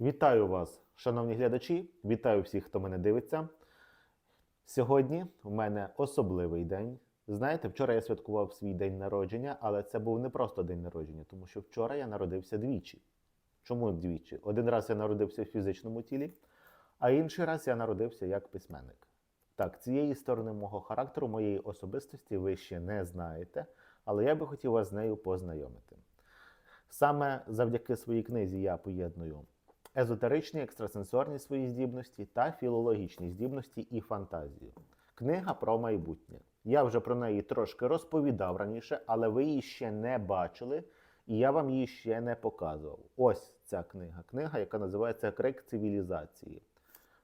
Вітаю вас, шановні глядачі! Вітаю всіх, хто мене дивиться. Сьогодні у мене особливий день. Знаєте, вчора я святкував свій день народження, але це був не просто день народження, тому що вчора я народився двічі. Чому двічі? Один раз я народився в фізичному тілі, а інший раз я народився як письменник. Так, цієї сторони мого характеру, моєї особистості ви ще не знаєте, але я би хотів вас з нею познайомити. Саме завдяки своїй книзі я поєдную езотеричні, екстрасенсорні свої здібності та філологічні здібності і фантазію. Книга про майбутнє. Я вже про неї трошки розповідав раніше, але ви її ще не бачили, і я вам її ще не показував. Ось ця книга. Книга, яка називається Крик цивілізації.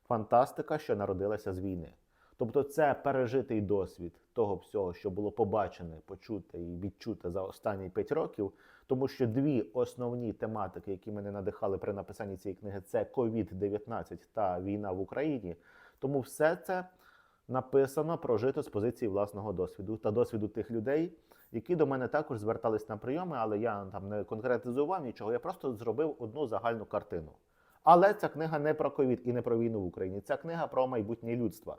Фантастика, що народилася з війни. Тобто, це пережитий досвід того всього, що було побачене, почуте і відчуте за останні 5 років. Тому що дві основні тематики, які мене надихали при написанні цієї книги, це COVID-19 та війна в Україні. Тому все це написано прожито з позиції власного досвіду та досвіду тих людей, які до мене також звертались на прийоми, але я там не конкретизував нічого. Я просто зробив одну загальну картину. Але ця книга не про ковід і не про війну в Україні. Ця книга про майбутнє людства.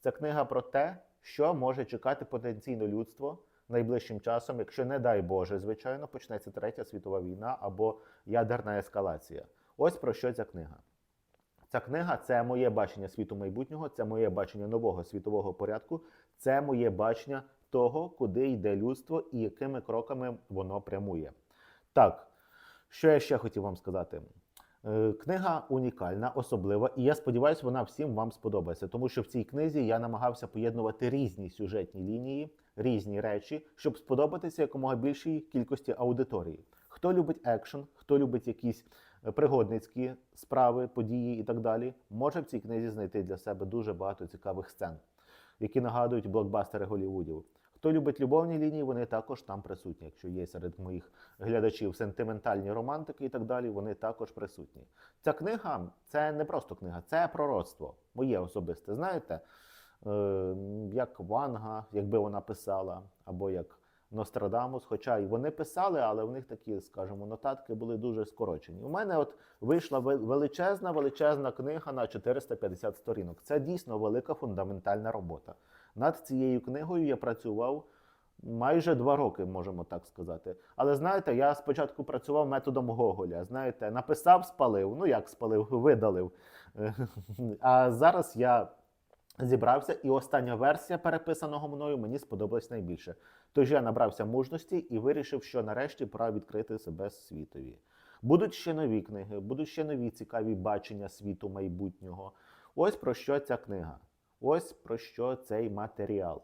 Це книга про те, що може чекати потенційно людство найближчим часом, якщо, не дай Боже, звичайно, почнеться третя світова війна або ядерна ескалація. Ось про що ця книга. Ця книга це моє бачення світу майбутнього, це моє бачення нового світового порядку, це моє бачення того, куди йде людство і якими кроками воно прямує. Так, що я ще хотів вам сказати? Е, Книга унікальна, особлива, і я сподіваюся, вона всім вам сподобається, тому що в цій книзі я намагався поєднувати різні сюжетні лінії, різні речі, щоб сподобатися якомога більшій кількості аудиторії. Хто любить екшен, хто любить якісь е, пригодницькі справи, події і так далі, може в цій книзі знайти для себе дуже багато цікавих сцен, які нагадують блокбастери Голлівудів. Хто любить любовні лінії, вони також там присутні. Якщо є серед моїх глядачів сентиментальні романтики і так далі, вони також присутні. Ця книга це не просто книга, це пророцтво моє особисте. Знаєте, е, як Ванга, якби вона писала, або як Нострадамус, хоча й вони писали, але в них такі, скажімо, нотатки були дуже скорочені. У мене от вийшла величезна, величезна книга на 450 сторінок. Це дійсно велика фундаментальна робота. Над цією книгою я працював майже два роки, можемо так сказати. Але знаєте, я спочатку працював методом Гоголя. Знаєте, написав, спалив. Ну як спалив, видалив. А зараз я зібрався, і остання версія переписаного мною мені сподобалась найбільше. Тож я набрався мужності і вирішив, що нарешті пора відкрити себе світові. Будуть ще нові книги, будуть ще нові цікаві бачення світу майбутнього. Ось про що ця книга. Ось про що цей матеріал.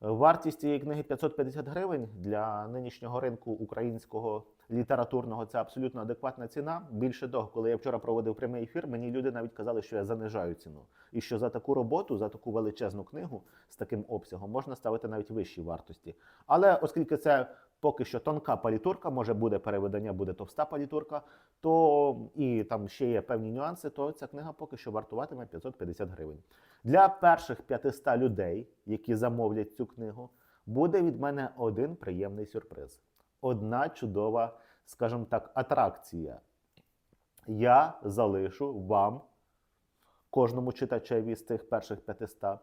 Вартість цієї книги 550 гривень для нинішнього ринку українського літературного це абсолютно адекватна ціна. Більше того, коли я вчора проводив прямий ефір, мені люди навіть казали, що я занижаю ціну. І що за таку роботу, за таку величезну книгу з таким обсягом можна ставити навіть вищі вартості. Але оскільки це поки що тонка палітурка, може буде переведення, буде товста палітурка, то і там ще є певні нюанси, то ця книга поки що вартуватиме 550 гривень. Для перших 500 людей, які замовлять цю книгу, буде від мене один приємний сюрприз. Одна чудова, скажімо так, атракція. Я залишу вам, кожному читачеві з цих перших 500,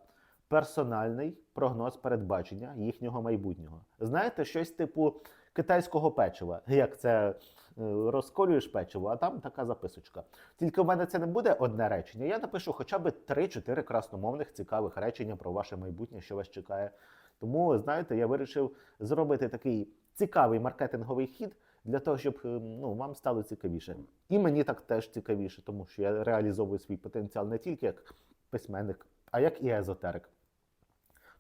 персональний прогноз передбачення їхнього майбутнього. Знаєте, щось типу китайського печива. Як це е, розколюєш печиво, а там така записочка. Тільки в мене це не буде одне речення. Я напишу хоча б 3-4 красномовних цікавих речення про ваше майбутнє, що вас чекає. Тому, знаєте, я вирішив зробити такий цікавий маркетинговий хід для того, щоб е, ну, вам стало цікавіше. І мені так теж цікавіше, тому що я реалізовую свій потенціал не тільки як письменник, а як і езотерик.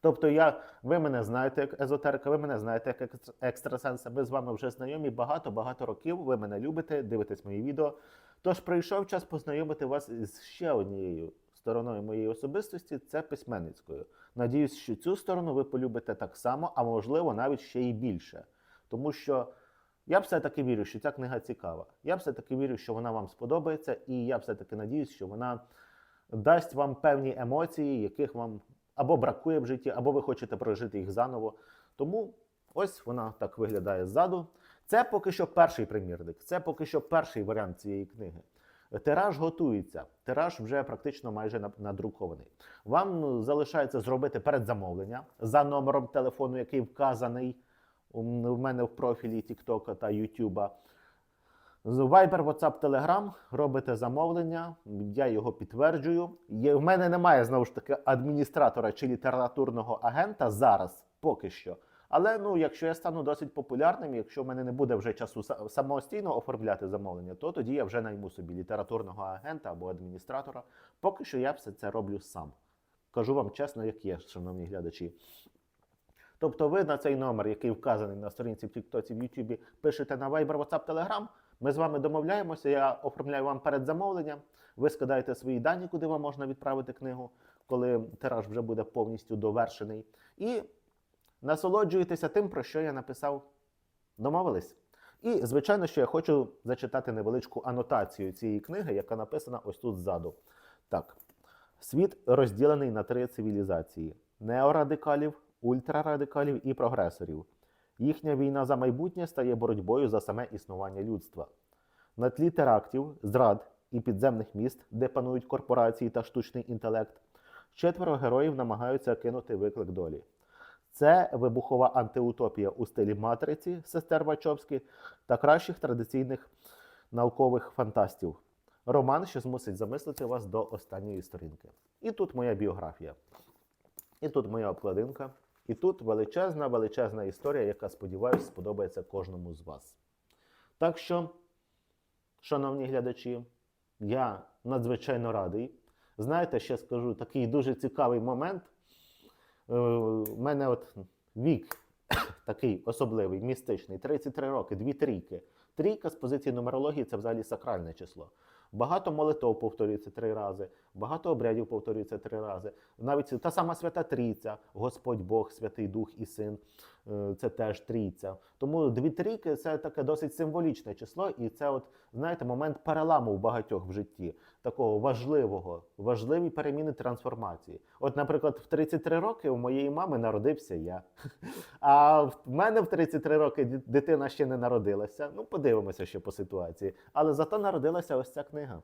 Тобто я, ви мене знаєте як езотерика, ви мене знаєте як екс- екстрасенса, ми з вами вже знайомі багато-багато років. Ви мене любите, дивитесь мої відео. Тож прийшов час познайомити вас із ще однією стороною моєї особистості це письменницькою. Надіюсь, що цю сторону ви полюбите так само, а можливо навіть ще й більше. Тому що я все-таки вірю, що ця книга цікава. Я все-таки вірю, що вона вам сподобається, і я все-таки надіюсь, що вона дасть вам певні емоції, яких вам або бракує в житті, або ви хочете прожити їх заново. Тому ось вона так виглядає ззаду. Це поки що перший примірник, це поки що перший варіант цієї книги. Тираж готується. Тираж вже практично майже надрукований. Вам залишається зробити передзамовлення за номером телефону, який вказаний у мене в профілі TikTok та YouTube. Viber, WhatsApp, Telegram робите замовлення, я його підтверджую. Є, в мене немає знову ж таки адміністратора чи літературного агента зараз, поки що. Але ну, якщо я стану досить популярним, якщо в мене не буде вже часу самостійно оформляти замовлення, то тоді я вже найму собі літературного агента або адміністратора. Поки що я все це роблю сам. Кажу вам чесно, як є, шановні глядачі. Тобто ви на цей номер, який вказаний на сторінці в TikTok, в YouTube, пишете на Viber, WhatsApp, Telegram. Ми з вами домовляємося, я оформляю вам передзамовлення, ви скидаєте свої дані, куди вам можна відправити книгу, коли тираж вже буде повністю довершений. І насолоджуєтеся тим, про що я написав. Домовились? І, звичайно, що я хочу зачитати невеличку анотацію цієї книги, яка написана ось тут ззаду. Так. Світ розділений на три цивілізації: неорадикалів, ультрарадикалів і прогресорів. Їхня війна за майбутнє стає боротьбою за саме існування людства. На тлі терактів, зрад і підземних міст, де панують корпорації та штучний інтелект, четверо героїв намагаються кинути виклик долі. Це вибухова антиутопія у стилі матриці сестер Вачовські та кращих традиційних наукових фантастів. Роман, що змусить замислити вас до останньої сторінки. І тут моя біографія. І тут моя обкладинка. І тут величезна, величезна історія, яка, сподіваюся, сподобається кожному з вас. Так що, шановні глядачі, я надзвичайно радий. Знаєте, ще скажу такий дуже цікавий момент. Е, У мене от вік такий особливий, містичний, 33 роки, дві трійки. Трійка з позиції нумерології це взагалі сакральне число. Багато молитов повторюється три рази, багато обрядів повторюється три рази. Навіть та сама свята Трійця, Господь Бог, Святий Дух і Син, це теж трійця. Тому дві трійки це таке досить символічне число, і це, от, знаєте, момент переламу в багатьох в житті, такого важливого, важливі переміни трансформації. От, наприклад, в 33 роки у моєї мами народився я. А в мене в 33 роки дитина ще не народилася. Ну, подивимося ще по ситуації. Але зато народилася ось ця книга.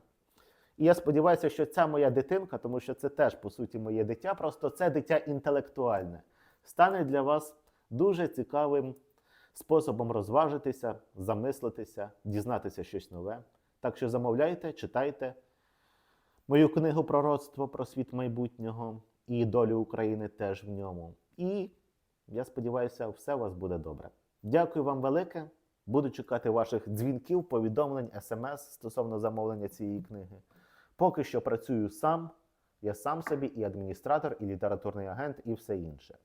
І я сподіваюся, що ця моя дитинка, тому що це теж по суті моє дитя, просто це дитя інтелектуальне, стане для вас дуже цікавим способом розважитися, замислитися, дізнатися щось нове. Так що замовляйте, читайте мою книгу Пророцтво про світ майбутнього і долю України теж в ньому. І я сподіваюся, все у вас буде добре. Дякую вам велике. Буду чекати ваших дзвінків, повідомлень, смс стосовно замовлення цієї книги. Поки що працюю сам. Я сам собі і адміністратор, і літературний агент, і все інше.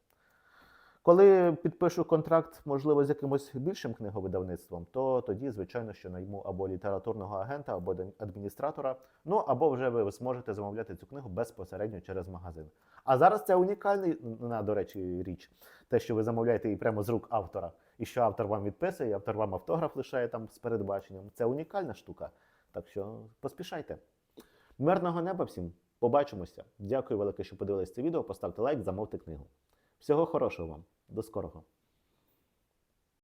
Коли підпишу контракт, можливо, з якимось більшим книговидавництвом, то тоді, звичайно, що найму або літературного агента, або адміністратора. Ну або вже ви зможете замовляти цю книгу безпосередньо через магазин. А зараз це унікальний, на, до речі, річ, те, що ви замовляєте її прямо з рук автора, і що автор вам відписує, і автор вам автограф лишає там з передбаченням. Це унікальна штука. Так що поспішайте. Мирного неба всім! Побачимося. Дякую велике, що подивились це відео. Поставте лайк, замовте книгу. Всього хорошого вам. До скорого.